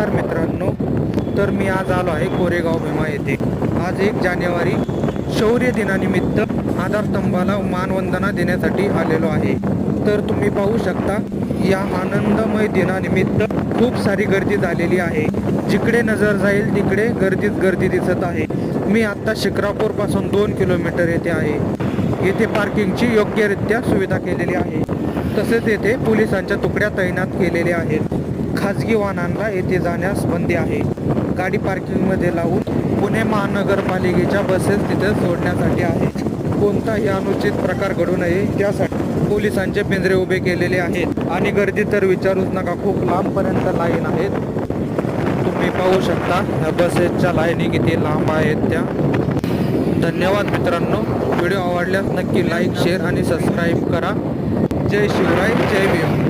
नमस्कार मित्रांनो तर मी आज आलो आहे कोरेगाव भीमा येथे. आज एक जानेवारी शौर्य दिनानिमित्त आधारस्तंभाला मानवंदना देण्यासाठी आलेलो आहे. तर तुम्ही पाहू शकता या आनंदमय दिनानिमित्त खूप सारी गर्दी झालेली आहे. जिकडे नजर जाईल तिकडे गर्दीच गर्दी दिसत आहे. मी आत्ता शिक्रापूरपासून दोन किलोमीटर येथे आहे. येथे पार्किंगची योग्यरित्या सुविधा केलेली आहे. तसेच येथे पोलिसांच्या तुकड्या तैनात केलेल्या आहेत. खाजगी वाहनांना येथे जाण्यास बंदी आहे. गाडी पार्किंगमध्ये लावून पुणे महानगरपालिकेच्या बसेस तिथे सोडण्यासाठी आहे कोणताही अनुचित प्रकार घडू नये त्यासाठी पोलिसांचे पिंजरे उभे केलेले आहेत. आणि गर्दी तर विचारूच नका खूप लांबपर्यंत लाईन आहेत. तुम्ही पाहू शकता ह्या बसेसच्या लाईनी किती लांब आहेत त्या. धन्यवाद मित्रांनो व्हिडिओ आवडल्यास नक्की लाईक शेअर आणि सबस्क्राईब करा. जय शिवराय जय भीम.